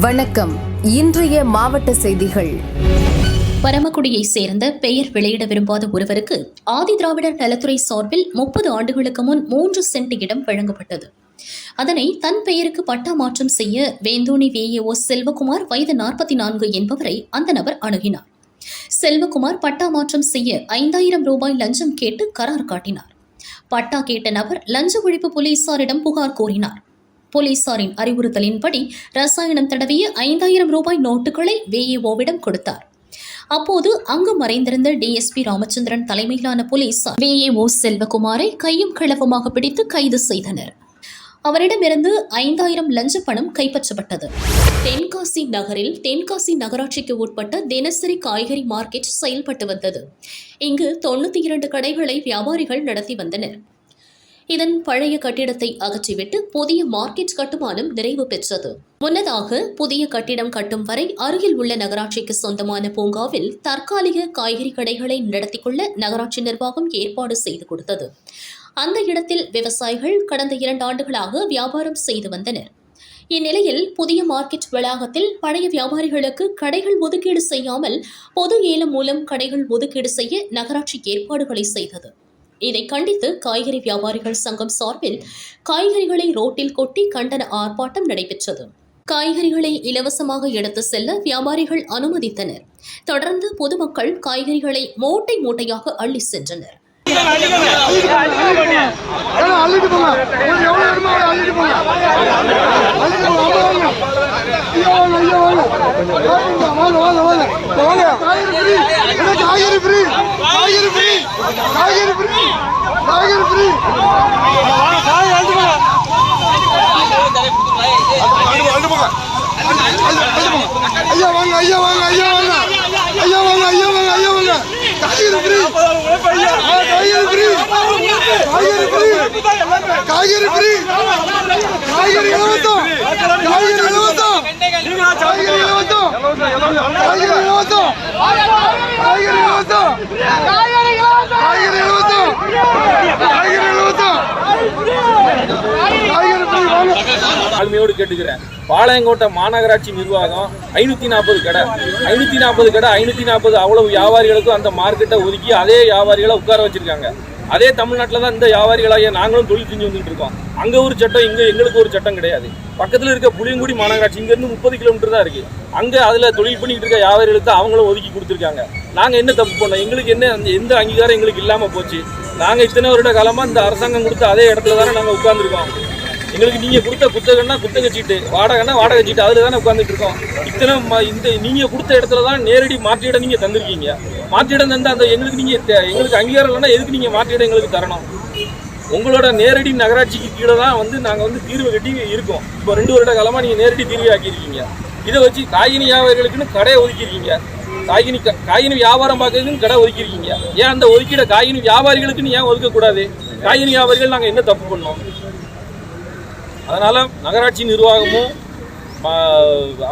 வணக்கம். இன்றைய மாவட்ட செய்திகள். பரமக்குடியை சேர்ந்த பெயர் வெளியிட விரும்பாத ஒருவருக்கு ஆதி திராவிடர் நலத்துறை சார்பில் முப்பது ஆண்டுகளுக்கு முன் மூன்று சென்ட் இடம் வழங்கப்பட்டது. அதனை தன் பெயருக்கு பட்டா மாற்றம் செய்ய வேந்தோணி வேஏஓ செல்வகுமார் வயது நாற்பத்தி நான்கு என்பவரை அந்த நபர் அணுகினார். செல்வகுமார் பட்டா மாற்றம் செய்ய ஐந்தாயிரம் ரூபாய் லஞ்சம் கேட்டு கரார் காட்டினார். பட்டா கேட்ட நபர் லஞ்ச ஒழிப்பு போலீசாரிடம் புகார் கூறினார் போலீசாரின் அறிவுறுத்தலின்படி ரசாயனம் தடவிய ஐந்தாயிரம் ரூபாய் நோட்டுகளை வேஏஓவிடம் கொடுத்தார். அப்போது அங்கு மறைந்திருந்த டிஎஸ்பி ராமச்சந்திரன் தலைமையிலான போலீசார் வேஏஓ செல்வகுமாரை கையும் களவுமாக பிடித்து கைது செய்தனர். அவரிடமிருந்து ஐந்தாயிரம் லஞ்ச பணம் கைப்பற்றப்பட்டது. தென்காசி நகரில் தென்காசி நகராட்சிக்கு உட்பட்ட தினசரி காய்கறி மார்க்கெட் செயல்பட்டு வந்தது. இங்கு தொண்ணூத்தி இரண்டு கடைகளை வியாபாரிகள் நடத்தி வந்தனர். இதன் பழைய கட்டிடத்தை அகற்றிவிட்டு புதிய மார்க்கெட் கட்டுமானம் நிறைவு பெற்றது. முன்னதாக புதிய கட்டிடம் கட்டும் வரை அருகில் உள்ள நகராட்சிக்கு சொந்தமான பூங்காவில் தற்காலிக காய்கறி கடைகளை நடத்திக்கொள்ள நகராட்சி நிர்வாகம் ஏற்பாடு செய்து கொடுத்தது. அந்த இடத்தில் விவசாயிகள் கடந்த இரண்டு ஆண்டுகளாக வியாபாரம் செய்து வந்தனர். இந்நிலையில் புதிய மார்க்கெட் வளாகத்தில் பழைய வியாபாரிகளுக்கு கடைகள் ஒதுக்கீடு செய்யாமல் பொது ஏலம் மூலம் கடைகள் ஒதுக்கீடு செய்ய நகராட்சி ஏற்பாடுகளை செய்தது. இதை கண்டித்து காய்கறி வியாபாரிகள் சங்கம் சார்பில் காய்கறிகளை ரோட்டில் கொட்டி கண்டன ஆர்ப்பாட்டம் நடைபெற்றது. காய்கறிகளை இலவசமாக எடுத்து செல்ல வியாபாரிகள் அனுமதித்தனர். தொடர்ந்து பொதுமக்கள் காய்கறிகளை மூட்டை மூட்டையாக அள்ளி சென்றனர். காய்கறி ஃப்ரீ காய்கறி ஃப்ரீ காய்கறி ஃப்ரீ காய்கறி ஃப்ரீ காய் அள்ளிட்டு போங்க அள்ளிட்டு போங்க ஐயா வாங்க ஐயா வாங்க ஐயா வாங்க ஐயா வாங்க ஐயா வாங்க ஐயா வாங்க காய்கறி ஃப்ரீ காய்கறி ஃப்ரீ காய்கறி ஃப்ரீ காய்கறி ஃப்ரீ காய்கறி இலவசம் காய்கறி இலவசம் காய்கறி இலவசம் காய்கறி இலவசம் காய்கறி இலவசம் காய்கறி இலவசம் காய்கறி இலவசம் காய்கறி ஃப்ரீ வாங்க தாழ்மையோடு கேட்டுக்கிறேன். பாளையங்கோட்டை மாநகராட்சி நிர்வாகம் ஐநூற்றி நாற்பது கடை. ஐநூற்றி நாற்பது கடை ஐநூற்றி நாற்பது அவ்வளவு வியாபாரிகளுக்கும் அந்த மார்க்கெட்டை ஒதுக்கி அதே வியாபாரிகளை உட்கார வச்சிருக்காங்க. அதே தமிழ்நாட்டில் தான் இந்த வியாபாரிகளாகிய நாங்களும் தொழில் செஞ்சு வந்துட்டு இருக்கோம். அங்கே ஒரு சட்டம் இங்கே எங்களுக்கு ஒரு சட்டம் கிடையாது. பக்கத்தில் இருக்க புளியங்குடி மாநகராட்சி இங்கேருந்து முப்பது கிலோமீட்டர் தான் இருக்குது அங்கே அதில் தொழில் பண்ணிக்கிட்டு இருக்க வியாபாரிகளுக்கு அவங்களும் ஒதுக்கி கொடுத்துருக்காங்க. நாங்கள் என்ன தப்பு பண்ணோம்? எங்களுக்கு என்ன அந்த எந்த அங்கீகாரம் எங்களுக்கு இல்லாமல் போச்சு? நாங்கள் இத்தனை வருட காலமாக இந்த அரசாங்கம் கொடுத்த அதே இடத்துல தானே நாங்கள் உட்காந்துருக்கோம் எங்களுக்கு நீங்கள் கொடுத்த புத்தகம்னா புத்தக சீட்டு வாடகைன்னா வாடகை சீட்டு அதில் தானே உட்காந்துட்டு இருக்கோம். இத்தனை ம- இந்த நீங்கள் கொடுத்த இடத்துல தான் நேரடி மாற்றிடம் நீங்கள் தந்திருக்கீங்க. மாற்றிடம் தந்து அந்த எங்களுக்கு நீங்கள் தே- எங்களுக்கு அங்கீகாரம் இல்லைன்னா எதுக்கு நீங்கள் மாற்றியிடம் எங்களுக்கு தரணும்? உங்களோட நேரடி நகராட்சிக்கு கீழே தான் வந்து நாங்கள் வந்து தீர்வு கட்டி இருக்கோம். இப்போ ரெண்டு வருட காலமாக நீங்கள் நேரடி தீர்வு ஆக்கியிருக்கீங்க. இதை வச்சு காய்கனி வியாபாரிகளுக்குன்னு கடையை ஒதுக்கியிருக்கீங்க. காய்கனி க- காய்கனி வியாபாரம் பார்க்கறதுக்குன்னு கடை ஒதுக்கியிருக்கீங்க. ஏன் அந்த ஒதுக்கீடை காய்கனி வியாபாரிகளுக்குன்னு ஏன் ஒதுக்கக்கூடாது? காய்கனி வியாபாரிகள் நாங்கள் என்ன தப்பு பண்ணோம்? அதனால் நகராட்சி நிர்வாகமும்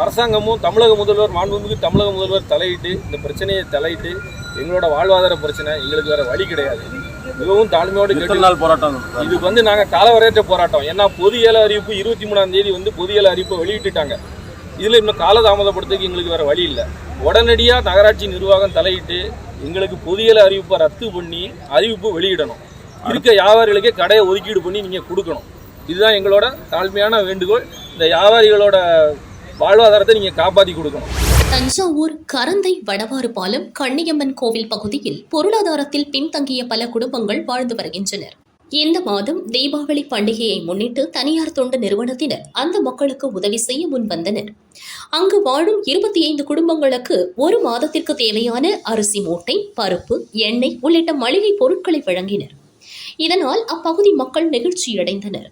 அரசாங்கமும் தமிழக முதல்வர் மாண்புமிகு தமிழக முதல்வர் தலையிட்டு இந்த பிரச்சனையை தலையிட்டு எங்களோட வாழ்வாதார பிரச்சனை எங்களுக்கு வேற வழி கிடையாது. மிகவும் தாழ்மையோடு கேட்டு நாள் போராட்டம்? இதுக்கு வந்து நாங்கள் காலவரையற்ற போராட்டம். ஏன்னா பொது ஏல அறிவிப்பு இருபத்தி மூணாம் தேதி வந்து பொது ஏல அறிவிப்பை வெளியிட்டுட்டாங்க. இதில் இன்னும் காலதாமதப்படுத்துறதுக்கு எங்களுக்கு வேற வழி இல்லை. உடனடியாக நகராட்சி நிர்வாகம் தலையிட்டு எங்களுக்கு பொது ஏல அறிவிப்பை ரத்து பண்ணி அறிவிப்பு வெளியிடணும். இருக்க வியாபாரிகளுக்கே கடையை ஒதுக்கீடு பண்ணி நீங்கள் கொடுக்கணும். இதுதான் எங்களோட தாழ்மையான வேண்டுகோள். இந்த வியாபாரிகளோட வாழ்வாதாரத்தை நீங்கள் காப்பாற்றி கொடுக்கணும். தஞ்சாவூர் கரந்தை வடவாறு பாலம் கண்ணியம்மன் கோவில் பகுதியில் பொருளாதாரத்தில் பின்தங்கிய பல குடும்பங்கள் வாழ்ந்து வருகின்றனர். இந்த மாதம் தீபாவளி பண்டிகையை முன்னிட்டு தனியார் தொண்டு நிறுவனத்தினர் அந்த மக்களுக்கு உதவி செய்ய முன் வந்தனர் அங்கு வாழும் இருபத்தி ஐந்து குடும்பங்களுக்கு ஒரு மாதத்திற்கு தேவையான அரிசி மூட்டை பருப்பு எண்ணெய் உள்ளிட்ட மளிகை பொருட்களை வழங்கினர். இதனால் அப்பகுதி மக்கள் நெகிழ்ச்சியடைந்தனர்.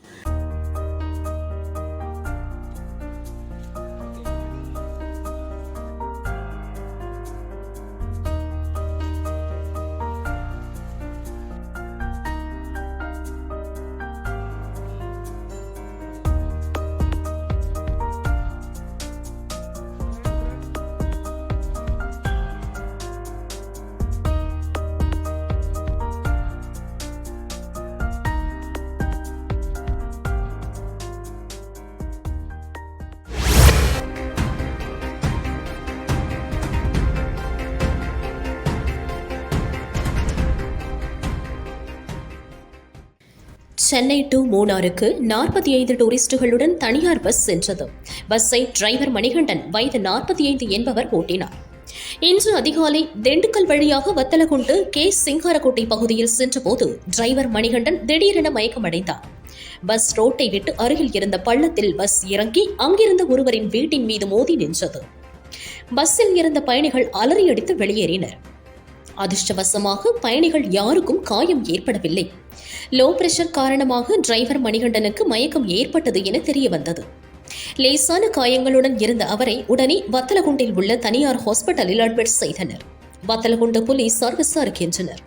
சென்னை டு மூணாருக்கு நாற்பத்தி ஐந்து டூரிஸ்டுகளுடன் தனியார் பஸ் சென்றது. பஸ்ஸை டிரைவர் மணிகண்டன் வயது நாற்பத்தி ஐந்து என்பவர் ஓட்டினார். இன்று அதிகாலை திண்டுக்கல் வழியாக வத்தலகுண்டு கே. சிங்காரக்கோட்டை பகுதியில் சென்றபோது டிரைவர் மணிகண்டன் திடீரென மயக்கமடைந்தார். பஸ் ரோட்டை விட்டு அருகில் இருந்த பள்ளத்தில் பஸ் இறங்கி அங்கிருந்த ஒருவரின் வீட்டின் மீது மோதி நின்றது. பஸ்ஸில் இருந்த பயணிகள் அலறியடித்து வெளியேறினர். அதிர்ஷ்டவசமாக பயணிகள் யாருக்கும் காயம் ஏற்படவில்லை. லோ பிரஷர் காரணமாக டிரைவர் மணிகண்டனுக்கு மயக்கம் ஏற்பட்டது என தெரிய வந்தது லேசான காயங்களுடன் இருந்த அவரை உடனே வத்தலகுண்டில் உள்ள தனியார் ஹாஸ்பிட்டலில் அட்மிட் செய்தனர். வத்தலகுண்டு போலீசார் விசாரிக்கின்றனர்.